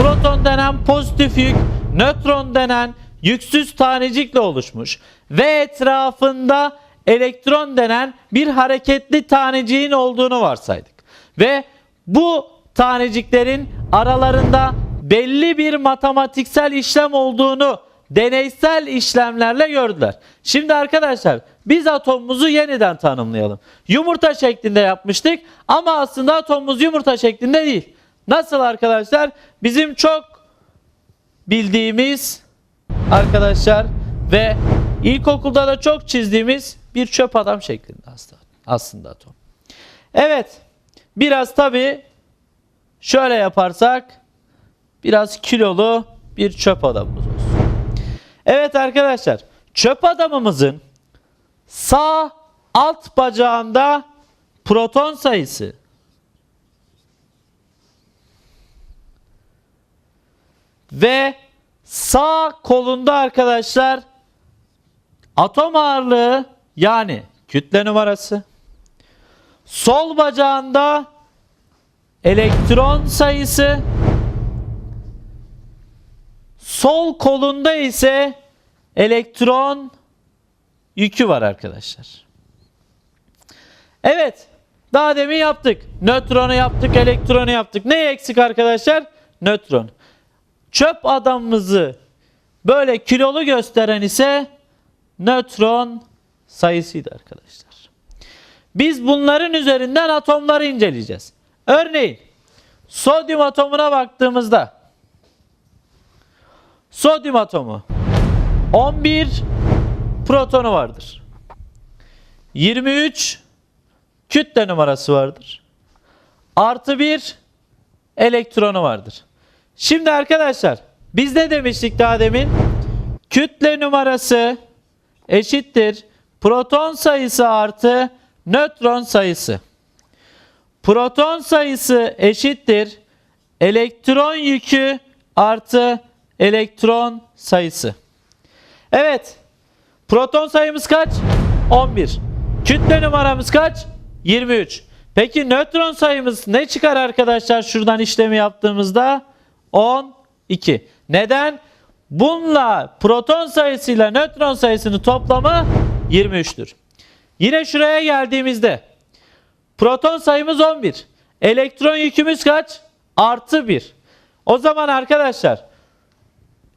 proton denen pozitif yük, nötron denen yüksüz tanecikle oluşmuş ve etrafında elektron denen bir hareketli taneciğin olduğunu varsaydık. Ve bu taneciklerin aralarında belli bir matematiksel işlem olduğunu deneysel işlemlerle gördüler. Şimdi arkadaşlar biz atomumuzu yeniden tanımlayalım. Yumurta şeklinde yapmıştık ama aslında atomumuz yumurta şeklinde değil. Nasıl arkadaşlar? Bizim çok bildiğimiz arkadaşlar ve ilkokulda da çok çizdiğimiz bir çöp adam şeklinde aslında, aslında atom. Evet biraz tabi şöyle yaparsak biraz kilolu bir çöp adamımız olsun. Evet arkadaşlar çöp adamımızın sağ alt bacağında proton sayısı ve sağ kolunda arkadaşlar atom ağırlığı yani kütle numarası sol bacağında elektron sayısı sol kolunda ise elektron yükü var arkadaşlar. Evet. Daha demin yaptık. Nötronu yaptık, elektronu yaptık. Ne eksik arkadaşlar? Nötron. Çöp adamımızı böyle kilolu gösteren ise nötron sayısıydı arkadaşlar. Biz bunların üzerinden atomları inceleyeceğiz. Örneğin sodyum atomuna baktığımızda sodyum atomu 11 protonu vardır. 23 kütle numarası vardır. Artı 1 elektronu vardır. Şimdi arkadaşlar biz ne demiştik daha demin? Kütle numarası eşittir proton sayısı artı nötron sayısı. Proton sayısı eşittir elektron yükü artı elektron sayısı. Evet. Proton sayımız kaç? 11. Kütle numaramız kaç? 23. Peki nötron sayımız ne çıkar arkadaşlar şuradan işlemi yaptığımızda? 12. Neden? Bununla proton sayısıyla nötron sayısının toplamı 23'tür. Yine şuraya geldiğimizde proton sayımız 11. Elektron yükümüz kaç? Artı 1. O zaman arkadaşlar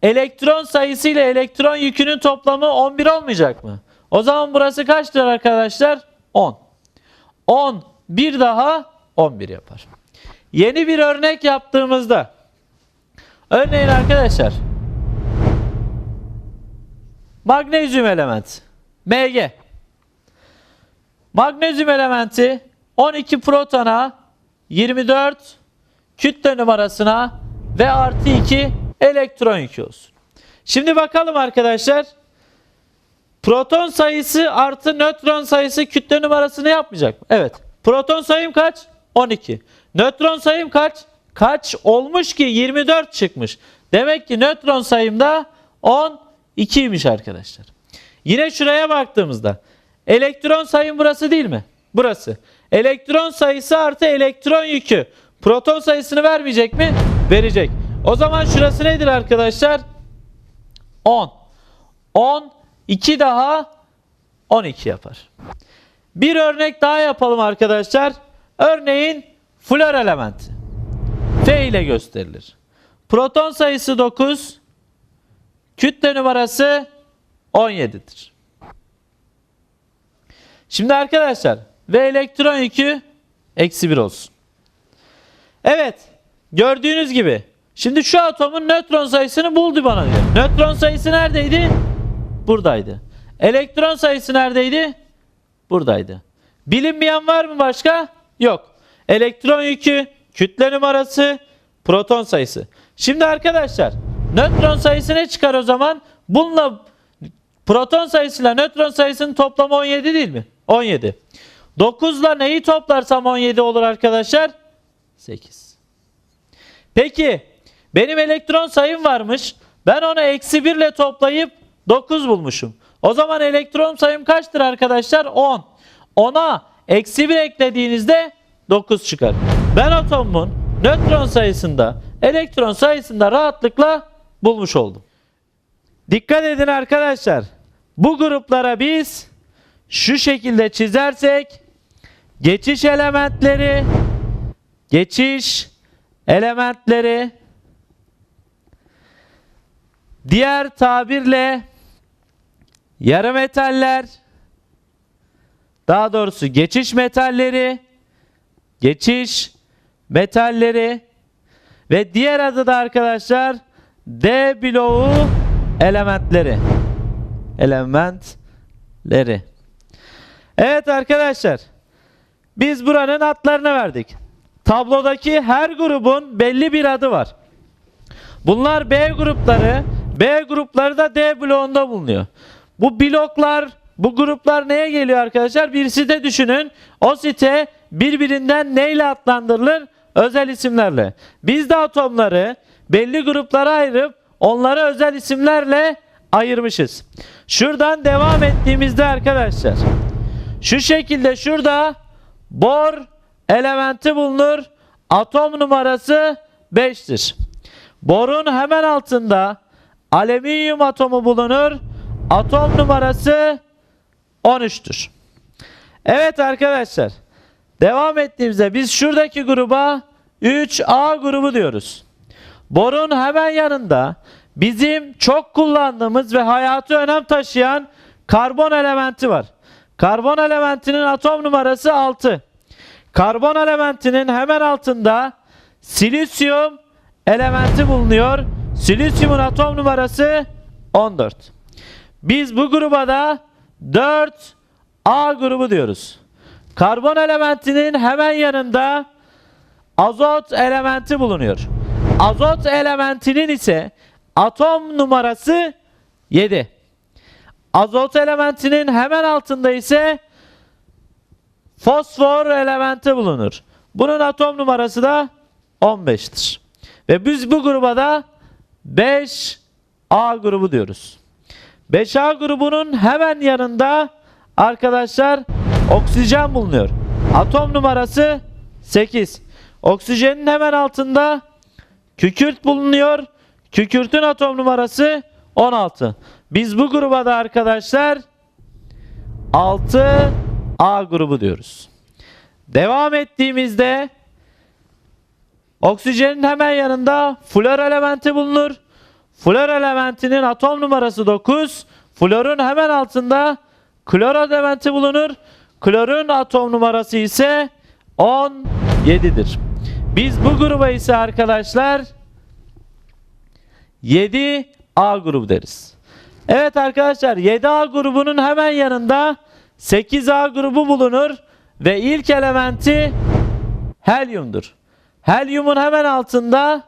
elektron sayısı ile elektron yükünün toplamı 11 olmayacak mı? O zaman burası kaçtır arkadaşlar? 10. 10 bir daha 11 yapar. Yeni bir örnek yaptığımızda örneğin arkadaşlar magnezyum elementi Mg magnezyum elementi 12 protona 24 kütle numarasına ve artı 2 elektron yükü olsun. Şimdi bakalım arkadaşlar. Proton sayısı artı nötron sayısı kütle numarasını yapmayacak mı? Evet. Proton sayım kaç? 12. Nötron sayım kaç? Kaç olmuş ki 24 çıkmış. Demek ki nötron sayımda 12'ymiş arkadaşlar. Yine şuraya baktığımızda elektron sayım burası değil mi? Burası. Elektron sayısı artı elektron yükü. Proton sayısını vermeyecek mi? Verecek. O zaman şurası nedir arkadaşlar? 10. 10, 2 daha 12 yapar. Bir örnek daha yapalım arkadaşlar. Örneğin flor elementi. F ile gösterilir. Proton sayısı 9, kütle numarası 17'dir. Şimdi arkadaşlar ve elektron yükü eksi 1 olsun. Evet gördüğünüz gibi Şimdi şu atomun nötron sayısını buldu bana diyor. Nötron sayısı neredeydi? Buradaydı. Elektron sayısı neredeydi? Buradaydı. Bilinmeyen var mı başka? Yok. Elektron yükü, kütle numarası, proton sayısı. Şimdi arkadaşlar nötron sayısı ne çıkar o zaman? Bununla proton sayısıyla nötron sayısının toplamı 17 değil mi? 17. 9 ile neyi toplarsam 17 olur arkadaşlar? 8. Peki benim elektron sayım varmış. Ben onu eksi 1 ile toplayıp 9 bulmuşum. O zaman elektron sayım kaçtır arkadaşlar? 10. 10'a eksi 1 eklediğinizde 9 çıkar. Ben atomumun nötron sayısında elektron sayısını da rahatlıkla bulmuş oldum. Dikkat edin arkadaşlar. Bu gruplara biz şu şekilde çizersek geçiş elementleri geçiş elementleri diğer tabirle yarı metaller daha doğrusu geçiş metalleri geçiş metalleri ve diğer adı da arkadaşlar D bloğu elementleri elementleri Evet arkadaşlar biz buranın adlarını verdik. Tablodaki her grubun belli bir adı var. Bunlar B grupları, B grupları da D bloğunda bulunuyor. Bu bloklar, bu gruplar neye geliyor arkadaşlar? Bir site düşünün. O site birbirinden neyle adlandırılır? Özel isimlerle. Biz de atomları belli gruplara ayırıp onları özel isimlerle ayırmışız. Şuradan devam ettiğimizde arkadaşlar şu şekilde şurada bor elementi bulunur. Atom numarası 5'tir. Borun hemen altında alüminyum atomu bulunur. Atom numarası 13'tür. Evet arkadaşlar. Devam ettiğimizde biz şuradaki gruba 3A grubu diyoruz. Borun hemen yanında bizim çok kullandığımız ve hayatı önem taşıyan karbon elementi var. Karbon elementinin atom numarası 6. Karbon elementinin hemen altında silisyum elementi bulunuyor. Silisyumun atom numarası 14. Biz bu gruba da 4A grubu diyoruz. Karbon elementinin hemen yanında azot elementi bulunuyor. Azot elementinin ise atom numarası 7. Azot elementinin hemen altında ise fosfor elementi bulunur. Bunun atom numarası da 15'tir. Ve biz bu gruba da 5A grubu diyoruz. 5A grubunun hemen yanında arkadaşlar oksijen bulunuyor. Atom numarası 8. Oksijenin hemen altında kükürt bulunuyor. Kükürtün atom numarası 16. Biz bu gruba da arkadaşlar 6A grubu diyoruz. Devam ettiğimizde oksijenin hemen yanında flor elementi bulunur. Flor elementinin atom numarası 9. Florun hemen altında klor elementi bulunur. Klorun atom numarası ise 17'dir. Biz bu gruba ise arkadaşlar 7A grubu deriz. Evet arkadaşlar 7A grubunun hemen yanında 8A grubu bulunur ve ilk elementi helyumdur. Helyumun hemen altında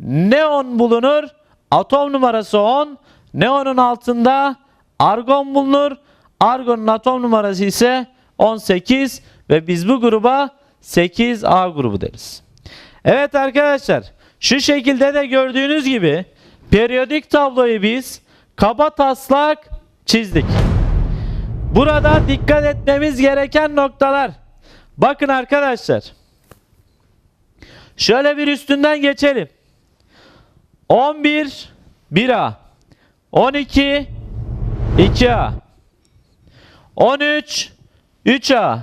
neon bulunur. Atom numarası 10. Neonun altında argon bulunur. Argonun atom numarası ise 18 ve biz bu gruba 8A grubu deriz. Evet arkadaşlar şu şekilde de gördüğünüz gibi periyodik tabloyu biz kaba taslak çizdik. Burada dikkat etmemiz gereken noktalar. Bakın arkadaşlar. Şöyle bir üstünden geçelim. 11 1A 12 2A 13 3A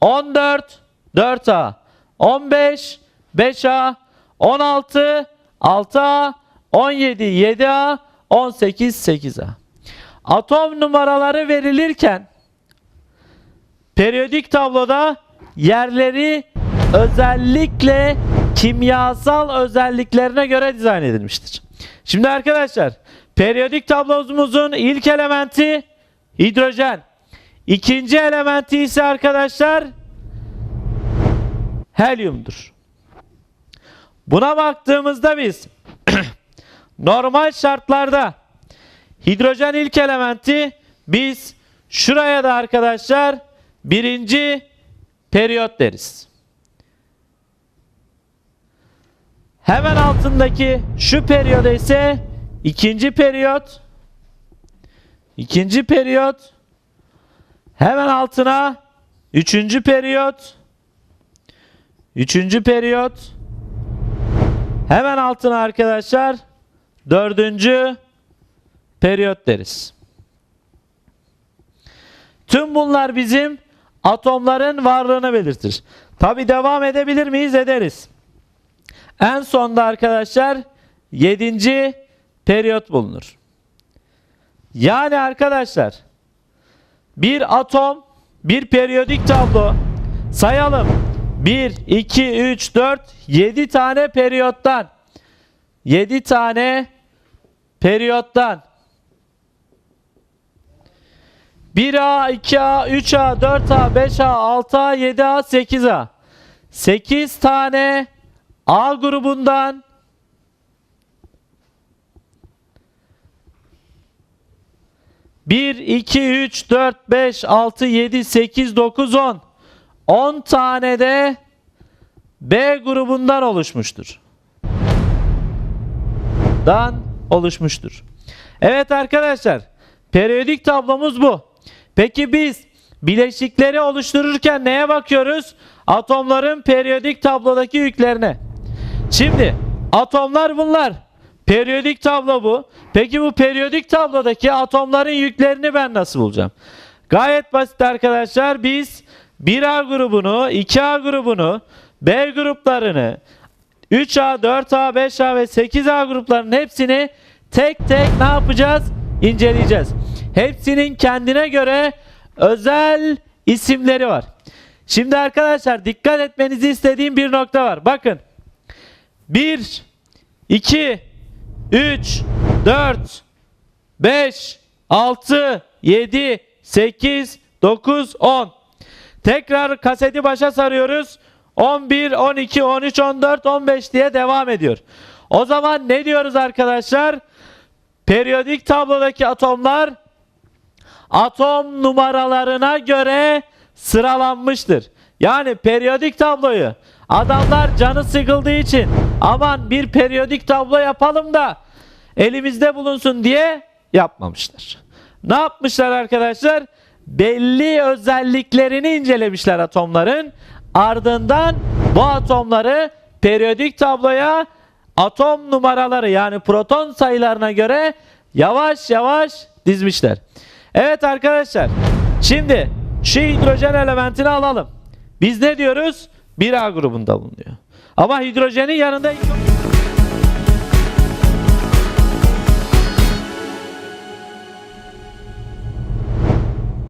14 4A 15 5A 16 6A 17 7A 18 8A Atom numaraları verilirken periyodik tabloda yerleri özellikle kimyasal özelliklerine göre dizayn edilmiştir. Şimdi arkadaşlar periyodik tablomuzun ilk elementi hidrojen. İkinci elementi ise arkadaşlar helyumdur. Buna baktığımızda biz normal şartlarda hidrojen ilk elementi biz şuraya da arkadaşlar birinci periyot deriz. Hemen altındaki şu periyoda ise ikinci periyot. ikinci periyot. Hemen altına üçüncü periyot. Üçüncü periyot. Hemen altına arkadaşlar dördüncü periyot deriz. Tüm bunlar bizim atomların varlığını belirtir. Tabi devam edebilir miyiz? Ederiz. En sonda arkadaşlar 7. periyot bulunur. Yani arkadaşlar bir atom bir periyodik tablo. Sayalım. 1, 2, 3, 4, 7 tane periyottan. 7 tane periyottan. 1A, 2A, 3A, 4A, 5A, 6A, 7A, 8A 8 tane A grubundan Bir, iki, üç, dört, beş, altı, yedi, sekiz, dokuz, on. On tane de B grubundan oluşmuştur. Dan oluşmuştur. Evet arkadaşlar, periyodik tablomuz bu. Peki biz bileşikleri oluştururken neye bakıyoruz? Atomların periyodik tablodaki yüklerine. Şimdi atomlar bunlar. Periyodik tablo bu. Peki bu periyodik tablodaki atomların yüklerini ben nasıl bulacağım? Gayet basit arkadaşlar. Biz 1A grubunu, 2A grubunu, B gruplarını, 3A, 4A, 5A ve 8A gruplarının hepsini tek tek ne yapacağız? İnceleyeceğiz. Hepsinin kendine göre özel isimleri var. Şimdi arkadaşlar dikkat etmenizi istediğim bir nokta var. Bakın. 1 2 3 4 5 6 7 8 9 10 Tekrar kaseti başa sarıyoruz. 11, 12, 13, 14, 15 diye devam ediyor. O zaman ne diyoruz arkadaşlar? Periyodik tablodaki atomlar atom numaralarına göre sıralanmıştır. Yani periyodik tabloyu adamlar canı sıkıldığı için aman bir periyodik tablo yapalım da elimizde bulunsun diye yapmamışlar. Ne yapmışlar arkadaşlar? Belli özelliklerini incelemişler atomların. Ardından bu atomları periyodik tabloya atom numaraları yani proton sayılarına göre yavaş yavaş dizmişler. Evet arkadaşlar. Şimdi şu hidrojen elementini alalım. Biz ne diyoruz? 1A grubunda bulunuyor. Ama hidrojenin yanında